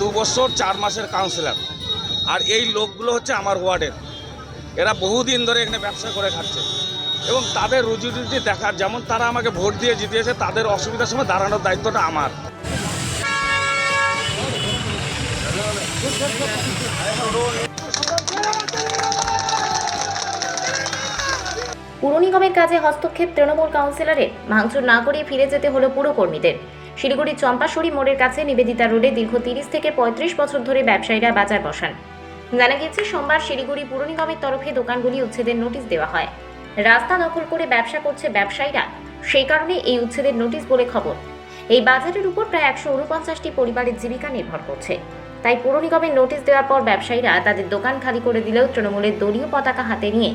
দু বছর, চার মাসের কাউন্সিলর আর এই লোকগুলো হচ্ছে আমার ওয়ার্ডের। এরা বহুদিন ধরে এখানে ব্যবসা করে খাচ্ছে। এবং তাদের রুজি রুটি দেখার, যেমন তারা আমাকে ভোট দিয়ে জিতিয়েছে, তাদের অসুবিধার সময় দাঁড়ানোর দায়িত্বটা আমার। পুর নিগমের কাজে হস্তক্ষেপ তৃণমূল কাউন্সিলরের ভাঙচুর না করে ফিরে যেতে হলো পুরকর্মীদের। শিলিগুড়ির চম্পাশড়ি মোড়ের কাছে নিবেদিতা রোডে দীর্ঘ তিরিশ থেকে পঁয়ত্রিশ বছর ধরে ব্যবসায়ীরা বাজার বসান। জানা গিয়েছে, সোমবার শিলিগুড়ি পুর নিগমের তরফে দোকানগুলি উচ্ছেদের নোটিশ দেওয়া হয়। রাস্তা দখল করে ব্যবসা করছে ব্যবসায়ীরা। সেই কারণে এই উচ্ছেদের নোটিশ বলে খবর। এই বাজারের উপর প্রায় একশো উনপঞ্চাশটি পরিবারের জীবিকা নির্ভর করছে। তাই পুর নিগমের নোটিশ দেওয়ার পর ব্যবসায়ীরা তাদের দোকান খালি করে দিলেও তৃণমূলের দলীয় পতাকা হাতে নিয়ে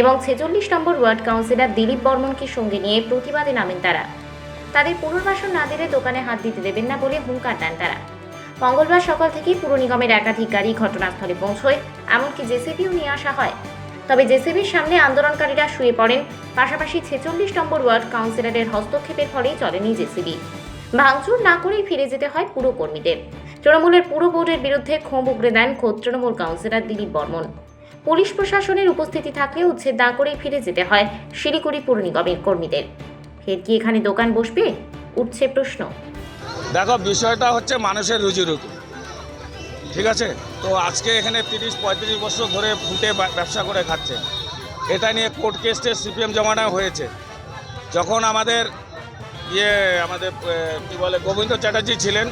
এবং ছেচল্লিশ নম্বর ওয়ার্ড কাউন্সিলর দিলীপ বর্মনকে সঙ্গে নিয়ে প্রতিবাদে নামেন তারা। তাদের পুনর্বাসন না দিলে দোকানে হাত দিতে দেবেন না বলে হুঙ্কার দেন তারা। মঙ্গলবার সকাল থেকেই পুর নিগমের একাধিক গাড়ি ঘটনাস্থলে পৌঁছয়, এমনকি জেসিবিও নিয়ে আসা হয়। তবে জেসিবির সামনে আন্দোলনকারীরা শুয়ে পড়েন, পাশাপাশি ছেচল্লিশ নম্বর ওয়ার্ড কাউন্সিলরের হস্তক্ষেপের ফলেই চলেনি জেসিবি। ভাঙচুর না করেই ফিরে যেতে হয় পুরো কর্মীদের। তৃণমূলের পুরো বোর্ডের বিরুদ্ধে ক্ষোভ উগড়ে দেন খোদ তৃণমূল কাউন্সিলর দিলীপ বর্মন। পুলিশ প্রশাসনের উপস্থিতি থাকলে উচ্ছেদ না করেই ফিরে যেতে হয় শিলিগুড়ি পুর নিগমের কর্মীদের। ফের কি এখানে দোকান বসবে? উঠছে প্রশ্ন। দেখো, বিষয়টা হচ্ছে মানুষের রুজি রুটি। ঠিক আছে? তো আজকে এখানে তিরিশ, পঁয়ত্রিশ বছর ধরে ফুটে ব্যবসা করে খাচ্ছে। এটা নিয়ে কোর্ট কেসটে সিপিএম জমানায় হয়েছে। যখন আমাদের ইয়ে আমাদের কি বলে, গোবিন্দ চ্যাটার্জি ছিলেন,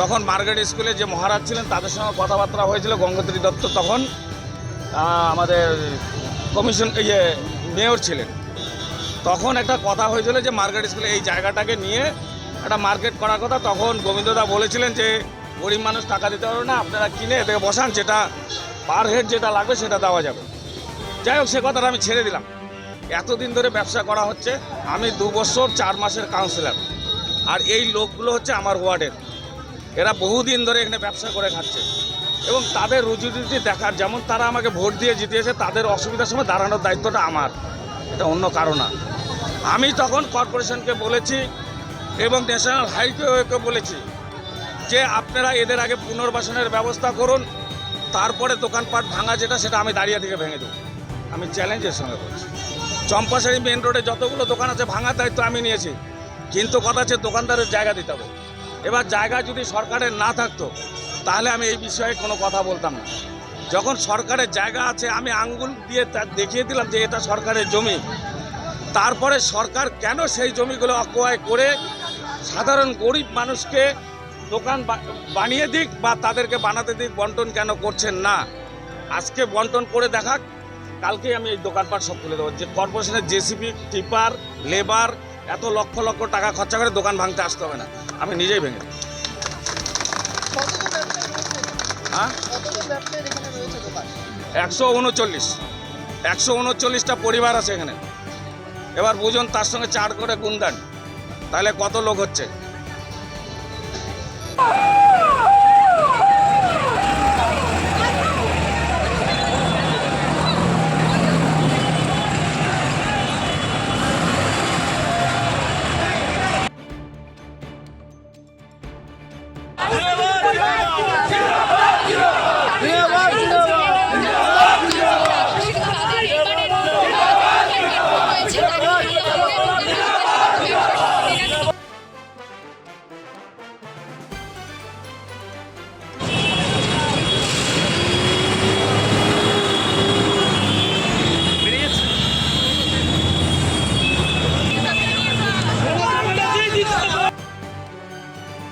তখন মার্কেট স্কুলে যে মহারাজ ছিলেন, তাদের সঙ্গে কথাবার্তা হয়েছিল গঙ্গোত্রী দত্ত তখন। আমাদের কমিশন ইয়ে মেয়র ছিলেন। তখন একটা কথা হয়েছিল যে মার্কেট স্কুলে এই জায়গাটাকে নিয়ে একটা মার্কেট করার কথা। তখন গোবিন্দদা বলেছিলেন যে, গরিব মানুষ টাকা দিতে পারবে না, আপনারা কিনে এটাকে বসান, যেটা পার হেড যেটা লাগবে সেটা দেওয়া যাবে। যাই হোক, সে কথাটা আমি ছেড়ে দিলাম। এতদিন ধরে ব্যবসা করা হচ্ছে। আমি দু বছর চার মাসের কাউন্সিলর আর এই লোকগুলো হচ্ছে আমার ওয়ার্ডের। এরা বহুদিন ধরে এখানে ব্যবসা করে খাচ্ছে। এবং তাদের রুজি রুটি দেখার, যেমন তারা আমাকে ভোট দিয়ে জিতিয়েছে, তাদের অসুবিধার সময় দাঁড়ানোর দায়িত্বটা আমার। এটা অন্য কারণ না। আমি তখন কর্পোরেশনকে বলেছি এবং ন্যাশনাল হাইওয়েকে বলেছি যে আপনারা এদের আগে পুনর্বাসনের ব্যবস্থা করুন, তারপরে দোকানপাট ভাঙা যেটা, সেটা আমি দাঁড়িয়ে থেকে ভেঙে দেবো। আমি চ্যালেঞ্জের সঙ্গে বলছি চম্পাশাড়ি মেন রোডে যতগুলো দোকান আছে, ভাঙার দায়িত্ব আমি নিয়েছি। কিন্তু কথা হচ্ছে দোকানদারের জায়গা দিতে হবে। এবার জায়গা যদি সরকারের না থাকতো, তাহলে আমি এই বিষয়ে কোনো কথা বলতাম না। যখন সরকারের জায়গা আছে, আমি আঙ্গুল দিয়ে দেখিয়ে দিলাম যে এটা সরকারের জমি। তারপরে সরকার কেন সেই জমিগুলো অক্রয় করে সাধারণ গরিব মানুষকে দোকান বানিয়ে দিক বা তাদেরকে বানাতে দিক, বন্টন কেন করছেন না? আজকে বন্টন করে দেখাক কালকে আমি এই দোকানপাট সব খুলে দেবো। যে কর্পোরেশনের জেসিবি টিপার, লেবার, এত লক্ষ লক্ষ টাকা খরচা করে দোকান ভাঙতে আসতে হবে না। আমি নিজেই ভেঙে। হ্যাঁ? একশো উনচল্লিশ। একশো উনচল্লিশটা পরিবার আছে এখানে। এবার বুঝুন তার সঙ্গে চার করে গুণ গুণদান তাহলে কত লোক হচ্ছে?